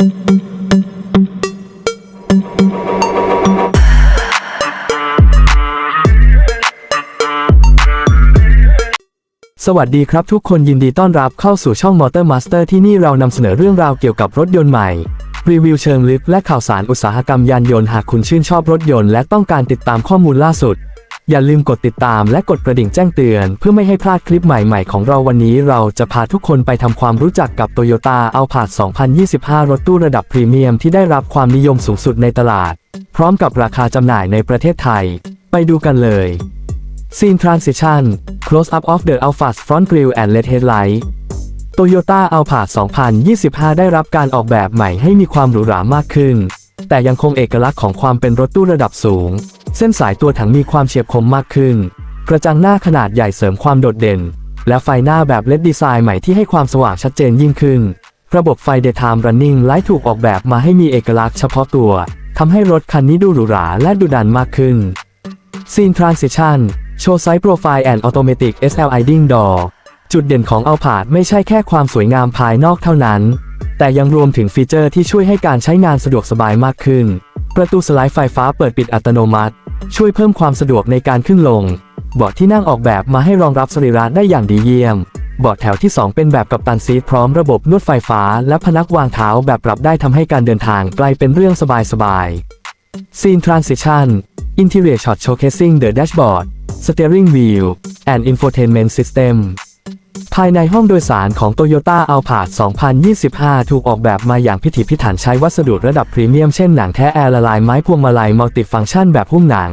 สวัสดีครับทุกคนยินดีต้อนรับเข้าสู่ช่อง Motor Master ที่นี่เรานำเสนอเรื่องราวเกี่ยวกับรถยนต์ใหม่ รีวิวเชิงลึกและข่าวสารอุตสาหกรรมยานยนต์หากคุณชื่นชอบรถยนต์และต้องการติดตามข้อมูลล่าสุด อย่าลืมกดติดตามและกดกระดิ่งแจ้งเตือน เพื่อไม่ให้พลาดคลิปใหม่ๆ ของเราวันนี้เราจะพาทุกคนไปทำความรู้จักกับ Toyota a l p a r d 2025 รถตู้ระดับพรีเมียมที่ได้รับความนิยมสูงสุดในตลาด พร้อมกับราคาจำหน่ายในประเทศไทย ไปดูกันเลย Scene Transition Close up of the Alphard Front Grille and LED Headlight Toyota a l p a 2025 ได้รับการออกแบบใหม่ให้มีความหรูหรามากขึ้น แต่ยังคงเอกลักษณ์ของความเป็นรถตู้ระดับสูง เส้นสายตัวถังมีความเฉียบคมมากขึ้น กระจังหน้าขนาดใหญ่เสริมความโดดเด่น และไฟหน้าแบบเลดดีไซน์ใหม่ที่ให้ความสว่างชัดเจนยิ่งขึ้น ระบบไฟ Daytime Running Light ถูกออกแบบมาให้มีเอกลักษณ์เฉพาะตัวทำให้รถคันนี้ดูหรูหราและดุดันมากขึ้น Scene Transition โชว์ไซส์โปรไฟล์ and Automatic SLiding Door จุดเด่นของ Alphard ไม่ใช่แค่ความสวยงามภายนอกเท่านั้น แต่ยังรวมถึงฟีเจอร์ที่ช่วยให้การใช้งานสะดวกสบายมากขึ้น ประตูสไลด์ไฟฟ้าเปิดปิดอัตโนมัติ ช่วยเพิ่มความสะดวกในการขึ้นลง เบาะที่นั่งออกแบบมาให้รองรับสรีระได้อย่างดีเยี่ยม เบาะแถวที่ 2 เป็นแบบกับตันซีทพร้อมระบบนวดไฟฟ้า และพนักวางเท้าแบบปรับได้ทำให้การเดินทางกลายเป็นเรื่องสบายๆ Scene Transition Interior Shot Showcasing the Dashboard Steering Wheel and Infotainment System ภายในห้องโดยสารของ Toyota a l p a r d 2025 ถูกออกแบบมาอย่างพิถีพิถันใช้วัสดุระดับพรีเมียมเช่นหนังแท้แอร์ละลายไม้พวงมาลัยมัลติฟังก์ชันแบบหุ้มหนัง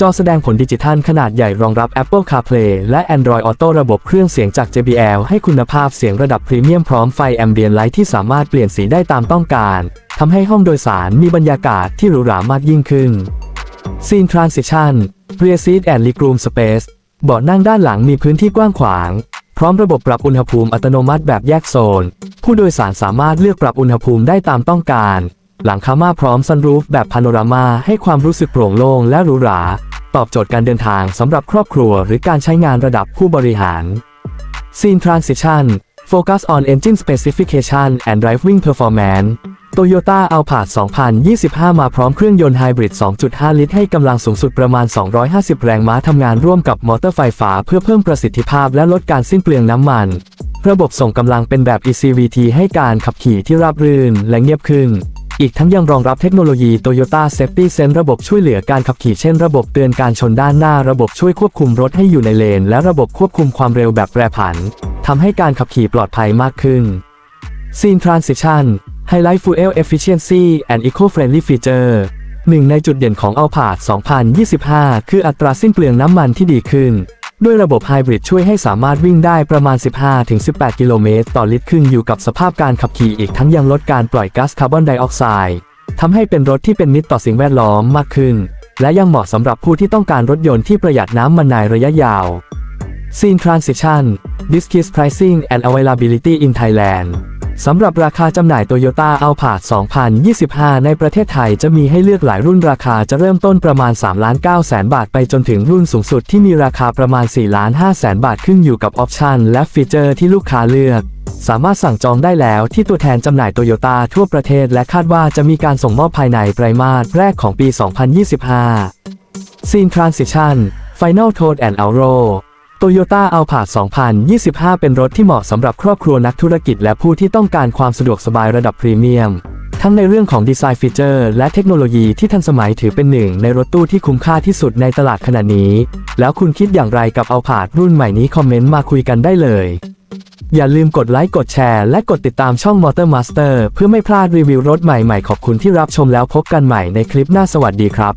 จอแสดงผลดิจิทัลขนาดใหญ่รองรับ Apple CarPlay และ Android Auto ระบบเครื่องเสียงจาก JBL ให้คุณภาพเสียงระดับพรีเมียมพร้อมไฟแอมเบียนไลท์ที่สามารถเปลี่ยนสีได้ตามต้องการทำให้ห้องโดยสารมีบรรยากาศที่หรูหรามากยิ่งขึ้น Scene Transition Rear Seat and Legroom Space เบาะนั่งด้านหลังมีพื้นที่กว้างขวาง พร้อมระบบปรับอุณหภูมิอัตโนมัติแบบแยกโซน ผู้โดยสารสามารถเลือกปรับอุณหภูมิได้ตามต้องการ หลังคาม่าพร้อมซันรูฟแบบพาโนรามาให้ความรู้สึกโปร่งโล่งและหรูหรา ตอบโจทย์การเดินทางสำหรับครอบครัวหรือการใช้งานระดับผู้บริหาร Scene Transition Focus on Engine Specification and Driving Performance Toyota Alphard 2025 มาพร้อมเครื่องยนต์ไฮบริด 2.5 ลิตร ให้กำลังสูงสุดประมาณ 250 แรงม้าทำงานร่วมกับมอเตอร์ไฟฟ้าเพื่อเพิ่มประสิทธิภาพและลดการสิ้นเปลืองน้ำมัน ระบบส่งกำลังเป็นแบบ ECVT ให้การขับขี่ที่ราบรื่นและเงียบขึ้นอีกทั้งยังรองรับเทคโนโลยี Toyota Safety Sense ระบบช่วยเหลือการขับขี่เช่นระบบเตือนการชนด้านหน้า ระบบช่วยควบคุมรถให้อยู่ในเลน และระบบควบคุมความเร็วแบบแปรผันทำให้การขับขี่ปลอดภัยมากขึ้น Scene Transition Highlight Fuel Efficiency and Eco-Friendly Feature หนึ่งในจุดเด่นของ Alphard 2025 คืออัตราสิ้นเปลืองน้ำมันที่ดีขึ้น ด้วยระบบไฮบริดช่วยให้สามารถวิ่งได้ประมาณ 15-18 กิโลเมตรต่อลิตรขึ้นอยู่กับสภาพการขับขี่อีกทั้งยังลดการปล่อยก๊าซคาร์บอนไดออกไซด์ทำให้เป็นรถที่เป็นมิตรต่อสิ่งแวดล้อมมากขึ้น และยังเหมาะสำหรับผู้ที่ต้องการรถยนต์ที่ประหยัดน้ำมันในระยะยาว Scene Transition Discrete Pricing and Availability in Thailand สำหรับราคาจำหน่าย Toyota Alphard 2025 ในประเทศไทยจะมีให้เลือกหลายรุ่นราคาจะเริ่มต้นประมาณ3ล้าน9แสนบาทไปจนถึงรุ่นสูงสุดที่มีราคาประมาณ4ล้าน5แสนบาทขึ้นอยู่กับออปชันและฟีเจอร์ที่ลูกค้าเลือก สามารถสั่งจองได้แล้วที่ตัวแทนจำหน่ายโตโยต้าทั่วประเทศและคาดว่าจะมีการส่งมอบภายในไตรมาสแรกของปี 2025 Scene Transition Final Tone and Auro Toyota Alphard 2025 เป็นรถที่เหมาะสำหรับครอบครัวนักธุรกิจและผู้ที่ต้องการความสะดวกสบายระดับพรีเมียม ทั้งในเรื่องของดีไซน์ฟีเจอร์และเทคโนโลยีที่ทันสมัยถือเป็นหนึ่งในรถตู้ที่คุ้มค่าที่สุดในตลาดขณะนี้ แล้วคุณคิดอย่างไรกับ Alphard รุ่นใหม่นี้คอมเมนต์มาคุยกันได้เลย อย่าลืมกดไลค์กดแชร์และกดติดตามช่อง Motor Master เพื่อไม่พลาดรีวิวรถใหม่ๆขอบคุณที่รับชมแล้วพบกันใหม่ในคลิปหน้าสวัสดีครับ